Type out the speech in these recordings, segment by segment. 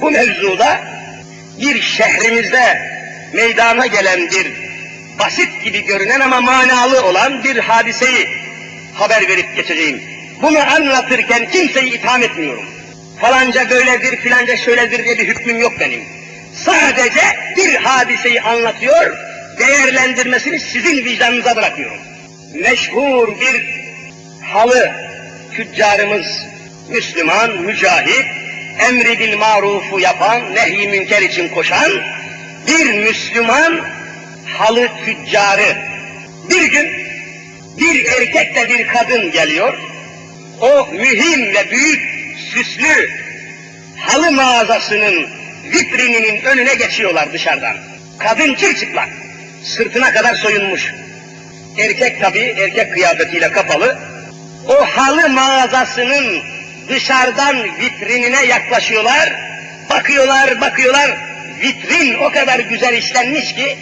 Bu mevzuda bir şehrimizde meydana gelen bir basit gibi görünen ama manalı olan bir hadiseyi haber verip geçeceğim. Bunu anlatırken kimseyi itham etmiyorum. Falanca böyledir, filanca şöyledir diye bir hükmüm yok benim. Sadece bir hadiseyi anlatıyor, değerlendirmesini sizin vicdanınıza bırakıyorum. Meşhur bir halı tüccarımız, Müslüman, mücahit, emri bil marufu yapan, nehy münker için koşan bir Müslüman halı tüccarı. Bir gün bir erkekle bir kadın geliyor. O mühim ve büyük süslü halı mağazasının vitrininin önüne geçiyorlar dışarıdan. Kadın çırçıplak, sırtına kadar soyunmuş. Erkek tabi erkek kıyafetiyle kapalı. O halı mağazasının dışarıdan vitrinine yaklaşıyorlar. Bakıyorlar, bakıyorlar. Vitrin o kadar güzel işlenmiş ki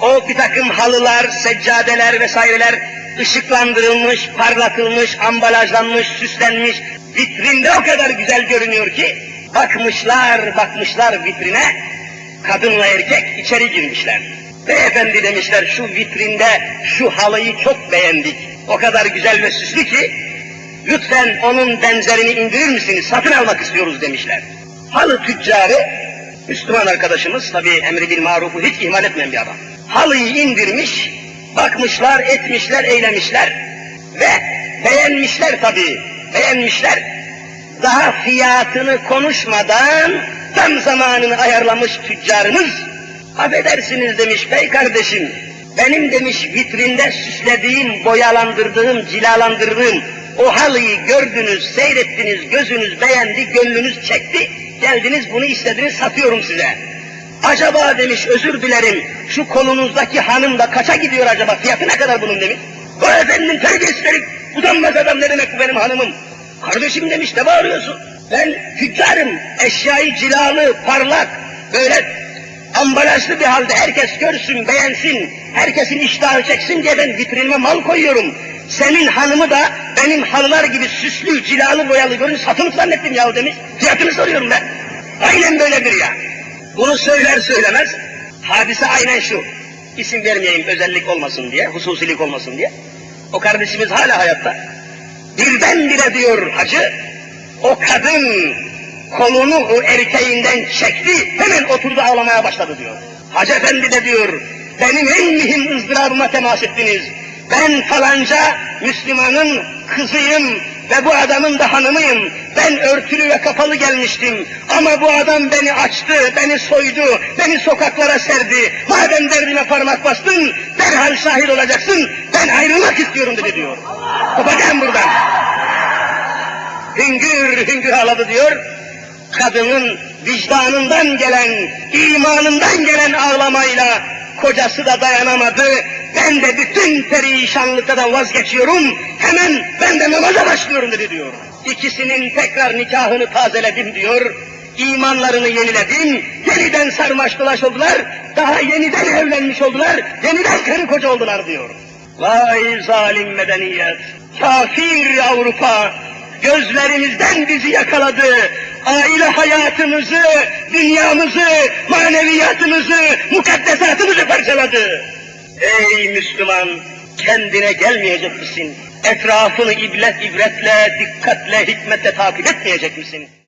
o bir takım halılar, seccadeler vesaireler ışıklandırılmış, parlatılmış, ambalajlanmış, süslenmiş. Vitrinde o kadar güzel görünüyor ki bakmışlar, bakmışlar vitrine. Kadınla erkek içeri girmişler. Beyefendi demişler şu vitrinde şu halıyı çok beğendik. O kadar güzel ve süslü ki lütfen onun benzerini indirir misiniz? Satın almak istiyoruz demişler. Halı tüccarı Müslüman arkadaşımız tabi emri bil marufu hiç ihmal etmeyen bir adam. Halıyı indirmiş, bakmışlar, etmişler, eylemişler ve beğenmişler tabi, beğenmişler. Daha fiyatını konuşmadan tam zamanını ayarlamış tüccarımız affedersiniz demiş bey kardeşim benim demiş vitrinde süslediğim, boyalandırdığım, cilalandırdığım o halıyı gördünüz, seyrettiniz, gözünüz beğendi, gönlünüz çekti, geldiniz bunu istediniz, satıyorum size. Acaba demiş, özür dilerim, şu kolunuzdaki hanım da kaça gidiyor acaba, fiyatı ne kadar bunun demiş. Bu efendim terbiyesizlik, utanmaz adam ne demek bu benim hanımım. Kardeşim demiş, ne bağırıyorsun? Ben tüccarım, eşyayı cilalı, parlak, böyle ambalajlı bir halde herkes görsün, beğensin, herkesin iştahı çeksin diye ben vitrinime mal koyuyorum. Senin hanımı da benim halılar gibi süslü, cilalı, boyalı görün satın zannettim yahu demiş. Fiyatını soruyorum ben. Aynen böyledir ya. Bunu söyler söylemez, hadise aynen şu. İsim vermeyeyim özellik olmasın diye, hususilik olmasın diye. O kardeşimiz hala hayatta. Birdenbire diyor hacı, o kadın kolunu o erkeğinden çekti, hemen oturdu ağlamaya başladı diyor. Hacı efendi de diyor, benim en mühim ızdırabıma temas ettiniz. Ben falanca Müslümanın kızıyım ve bu adamın da hanımıyım. Ben örtülü ve kapalı gelmiştim. Ama bu adam beni açtı, beni soydu, beni sokaklara serdi. Madem derdime parmak bastın, derhal şahit olacaksın. Ben ayrılmak istiyorum dedi diyor. Kopacağım buradan. Hüngür hüngür ağladı diyor kadının vicdanından gelen, imanından gelen ağlamayla kocası da dayanamadı. Ben de bütün perişanlıktan vazgeçiyorum. Hemen ben de namaza başlıyorum dedi diyor. İkisinin tekrar nikahını tazeledim diyor. İmanlarını yeniledim. Yeniden sarmaş dolaş oldular. Daha yeniden evlenmiş oldular. Yeniden karı koca oldular diyor. Vay zalim medeniyet. Kafir Avrupa gözlerimizden bizi yakaladı. Aile hayatımızı, dünyamızı, maneviyatımızı, mukaddesatımızı parçaladı. Ey Müslüman, kendine gelmeyecek misin? Etrafını ibret ibretle, dikkatle, hikmetle takip etmeyecek misin?